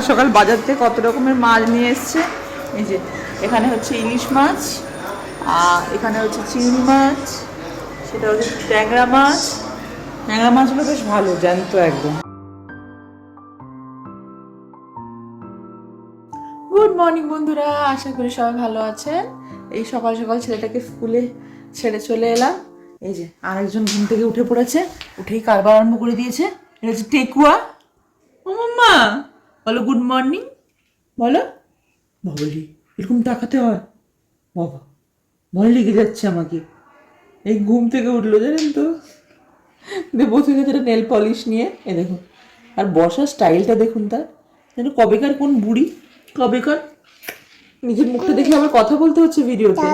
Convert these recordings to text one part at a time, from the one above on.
সকাল সকাল বাজার থেকে কত রকমের মাছ নিয়ে এসছে? এই যে, এখানে হচ্ছে ইলিশ মাছ, আর এখানে হচ্ছে চিংড়ি মাছ, সেটা হচ্ছে ট্যাংরা মাছ। ট্যাংরা মাছগুলো বেশ ভালো, জ্যান্ত একদম। গুড মর্নিং বন্ধুরা, আশা করি সবাই ভালো আছেন। এই সকাল সকাল ছেলেটাকে স্কুলে ছেড়ে চলে এলাম। এই যে, আরেকজন ঘুম থেকে উঠে পড়েছে, উঠেই কারবার আরম্ভ করে দিয়েছে। এটা হচ্ছে টেকুয়া। ও মাম্মা! বলো গুড মর্নিং বলো। বাবলি এরকম তাকাতে হয়? বাবা ভয় লেগে যাচ্ছে আমাকে। এই ঘুম থেকে উঠল জানেন তো? দিয়ে বসে গেছে নেল পলিশ নিয়ে। এ দেখুন আর বসার স্টাইলটা দেখুন তার। যেন কবেকার কোন বুড়ি। কবেকার? নিজের মুখটা দেখে আবার কথা বলতে হচ্ছে ভিডিওতে।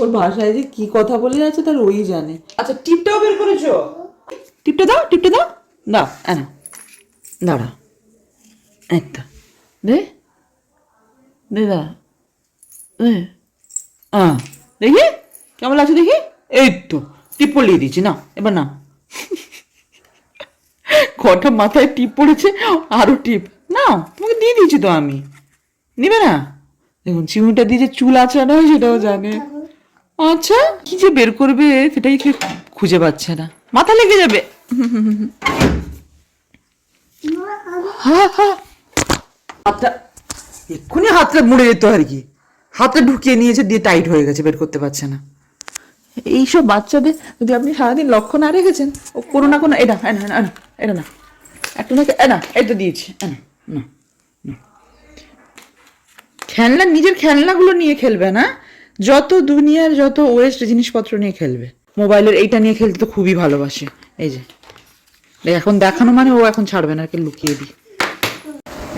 ওর ভাষায় যে কি কথা বলে যাচ্ছে তার ওই জানে। আচ্ছা টিপটাও বের করেছ? টিপটা দাও টিপটা দাও। দাও এনা দাঁড়া। একটা দে দে দা দে আহ দেখি কেমন লাগছে দেখি এই তো টিপ পড়িয়ে দিচ্ছি না এবার না কটা মাথায় টিপ পড়েছে আরও টিপ নাও তোমাকে দিয়ে দিয়েছি তো আমি নিবে না দেখুন চিমুটা দিয়ে যে চুল আঁচড়ানো হয় সেটাও জানে আচ্ছা কি যে বের করবে সেটাই খুঁজে পাচ্ছে না মাথা লেগে যাবে হা, হা। হাতটা এক্ষুনি হাতটা মুড়ে যেত আর কি। হাতটা ঢুকিয়ে নিয়েছে, দিয়ে টাইট হয়ে গেছে, বের করতে পারছে না। এইসব বাচ্চাদের যদি আপনি সারাদিন লক্ষ্য না রেখেছেন, ও কোনো না কোনো এটা এটা না এটা না একটা না এ না, এটা দিয়েছি না না না। খেলনা, নিজের খেলনাগুলো নিয়ে খেলবে না, যত দুনিয়ার যত ওয়েস্ট জিনিসপত্র নিয়ে খেলবে। মোবাইলের এইটা নিয়ে খেলতে তো খুবই ভালোবাসে। এই যে এখন দেখানো মানে ও এখন ছাড়বে না একে লুকিয়ে দিই।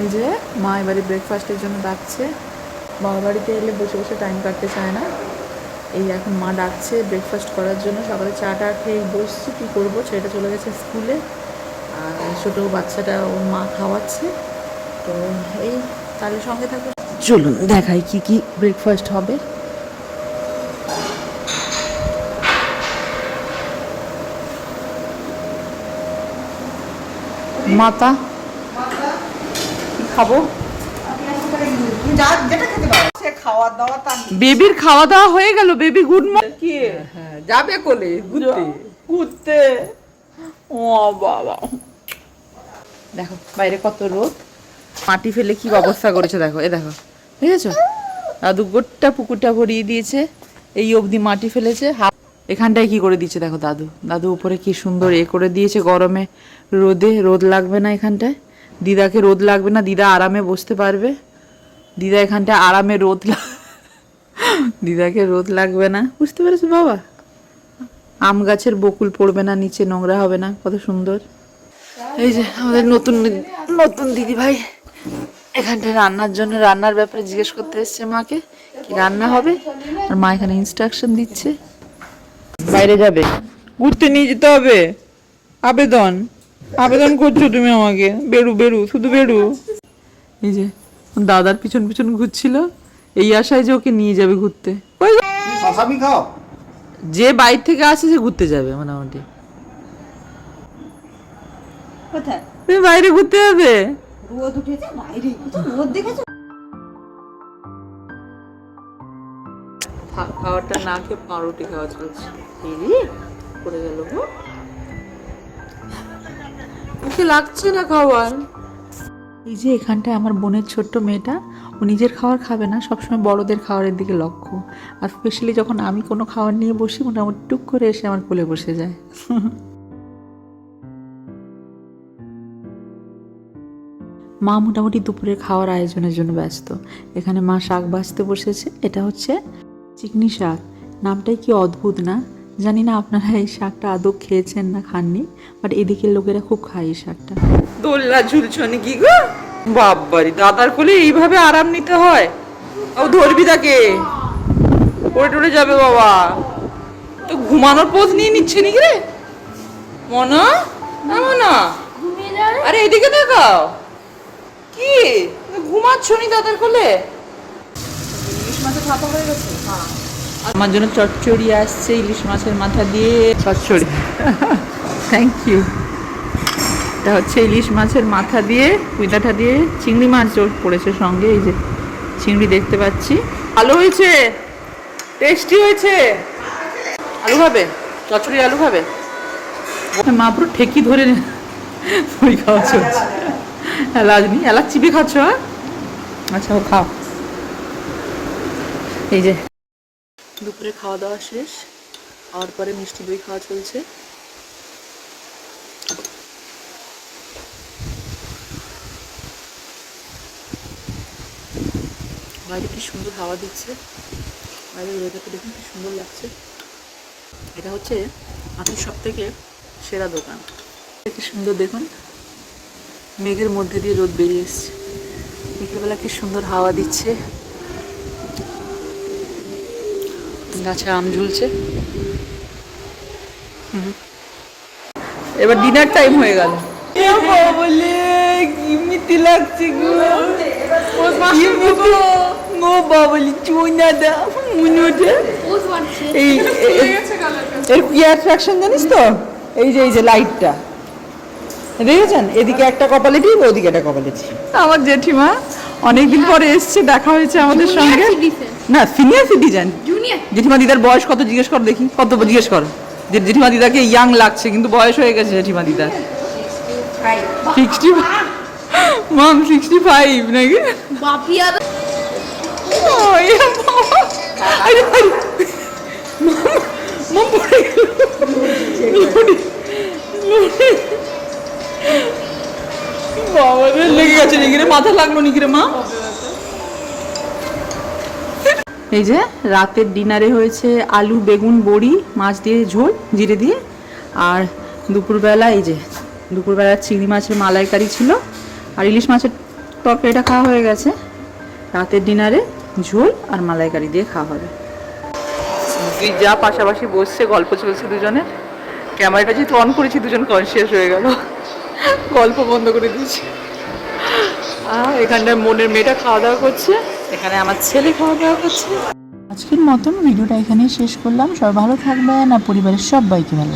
এই যে মা এবারে ব্রেকফাস্টের জন্য ডাকছে। বাবা বাড়িতে এলে বসে বসে টাইম কাটতে চায় না। এই এখন মা ডাকছে ব্রেকফাস্ট করার জন্য। সকালে চা টা খেয়ে বসছি কী করব? ছেলেটা চলে গেছে স্কুলে। আর ছোটো বাচ্চাটা ওর মা খাওয়াচ্ছে। তো এই তাহলে সঙ্গে থাকো। চলুন দেখাই কি কি ব্রেকফাস্ট হবে। মাতা খাব। বেবির খাওয়া দাওয়া হয়ে গেল বেবি গুড মর্নিং। কি? হ্যাঁ যাবে কোলে ঘুরতে। ঘুরতে। ও বাবা। দেখো বাইরে কত রোদ। মাটি ফেলে কি অবস্থা করেছে দেখো এ দেখো। বুঝেছ দাদু গোটটা পুকুরটা ভরিয়ে দিয়েছে এই অবধি মাটি ফেলেছে। হাফ এখানটায় কি করে দিয়েছে দেখো দাদু। দাদু উপরে কি সুন্দর এ করে দিয়েছে গরমে। রোদে রোদ লাগবে না এখানটায়। দিদাকে রোদ লাগবে না দিদা আরামে বসতে পারবে। দিদা এখানটায় আরামে রোদ দিদাকে রোদ লাগবে না। বুঝতে পেরেছ বাবা? আম গাছের বকুল পড়বে না নিচে নোংরা হবে না কত সুন্দর। এই যে আমাদের নতুন নতুন দিদি ভাই এখানটায় রান্নার জন্য রান্নার ব্যাপারে জিজ্ঞেস করতে এসছে মাকে কি রান্না হবে? আর মা এখানে ইনস্ট্রাকশন দিচ্ছে। বাইরে যাবে। ঘুরতে নিয়ে যেতে হবে। আবেদন। আবেদন করছ তুমি আমাকে। বেরু বেরু শুধু বেরু। এই যে দাদার পিছন পিছন ঘুরছিল এই আশায় যে ওকে নিয়ে যাবে ঘুরতে। যে- সাসামি খাও? যে বাইরে থেকে আসে সে ঘুরতে যাবে মোটামুটি। তুমি বাইরে ঘুরতে যাবে? রোদ উঠেছে বাইরে। রোদ দেখেছ? খাওয়াটা না খেয়ে পাউরুটি খাওয়া চলছে। পড়ে গেল গো। মুখে লাগছে না খাওয়ার। এই যে এখানটায় আমার বোনের ছোট্ট মেয়েটা, ও নিজের খাবার খাবে না, সবসময় বড়দের খাবারের দিকে লক্ষ্য। আর স্পেশালি যখন আমি কোনো খাবার নিয়ে বসি, মোটামুটি টুক করে এসে আমার কোলে বসে যায়। মা মোটামুটি দুপুরের খাওয়ার আয়োজনের জন্য ব্যস্ত। এখানে মা শাক বাছতে বসেছে, এটা হচ্ছে চিকনি শাক। নামটাই কি অদ্ভুত না? জানি না আপনারা এই শাকটা আদৌ খেয়েছেন না খাননি বাট এদিকের লোকেরা খুব খায় এই শাকটা। দোল্লা ঝুলছো নাকি গো? বাবারি দাদার কোলে এইভাবে আরাম নিতে হয়? ও ধরবি তাকে? পড়ে টরে যাবে বাবা। তো ঘুমানোর পোজ নিয়ে নিচ্ছে নাকি রে? মনা? না মনা? আরে এদিকে দেখাও কি? ঘুমাচ্ছ নি দাদার কোলে? ইলিশ খাতা হয়ে গেছে? আমার জন্য চচ্চড়ি আসছে ইলিশ মাছের মাথা দিয়ে। চচ্চড়ি। থ্যাংক ইউ এটা হচ্ছে ইলিশ মাছের মাথা দিয়ে কুইদাটা দিয়ে চিংড়ি মাছও পড়েছে সঙ্গে এই যে চিংড়ি দেখতে পাচ্ছি। ভালো হয়েছে টেস্টি হয়েছে। আলু খাবে? চচড়ি আলু খাবে? মা পুরো ঠেকি ধরে ওই খাওয়া চলছে। এলাচ নি এলাচ চিপে খাচ্ছ হ্যাঁ? আচ্ছা ও খাও। এই যে দুপুরে খাওয়া দাওয়া শেষ খাওয়ার পরে মিষ্টি দই খাওয়া চলছে। বাইরে কি সুন্দর হাওয়া দিচ্ছে, বাইরের ওয়েদারটা দেখুন কি সুন্দর লাগছে। এটা হচ্ছে আতির সব থেকে সেরা দোকান। কি সুন্দর দেখুন, মেঘের মধ্যে দিয়ে রোদ বেরিয়ে এসছে। বিকেলবেলা কি সুন্দর হাওয়া দিচ্ছে। গাছে আম ঝুলছে। হুম। এবার ডিনার টাইম হয়ে গেল। বলে লাগছে গো। ও বাবলি চুইনা দা মুনুটা এই এ- এর কি অ্যাট্রাকশন জানিস তো? এই যে এই যে লাইটটা দেখেছেন? এদিকে একটা কপালে টিপ ওদিকে একটা কপালে টিপ আমার জেঠিমা অনেকদিন পরে এসছে দেখা হয়েছে আমাদের সঙ্গে। না সিনিয়র সিটিজেন জেঠিমা দিদার বয়স কত জিজ্ঞেস কর দেখি কত জিজ্ঞেস কর। যে জেঠিমা দিদাকে ইয়াং লাগছে কিন্তু বয়স হয়ে গেছে জেঠিমা দিদার। সিক্সটি মাম সিক্সটি ফাইভ নাকি বাপিয়া। মাম পড়ে। বাবা লেগে গেছে মাথা লাগল নাকি রে মা। এই যে রাতের ডিনারে হয়েছে আলু, বেগুন, বড়ি, মাছ দিয়ে ঝোল, জিরে দিয়ে। আর দুপুরবেলা এই যে, দুপুরবেলা চিংড়ি মাছের মালাইকারি ছিল। আর ইলিশ মাছের তরকারিটা খাওয়া হয়ে গেছে। রাতের ডিনারে ঝোল আর মালাইকারি দিয়ে খাওয়া হবে। যা পাশাপাশি বসছে, গল্প চলছে দুজনে ক্যামেরাটা যেহেতু অন করেছি, দুজন কনসিয়াস হয়ে গেল। গল্প বন্ধ করে দিয়েছি। আর এখানটায় মনের মেয়েটা খাওয়া দাওয়া করছে। এখানে আমার ছেলে খাওয়া দাওয়া করছে আজকের মতন ভিডিওটা এখানেই শেষ করলাম সবাই ভালো থাকবেন আর পরিবারের সবাইকে ভালো।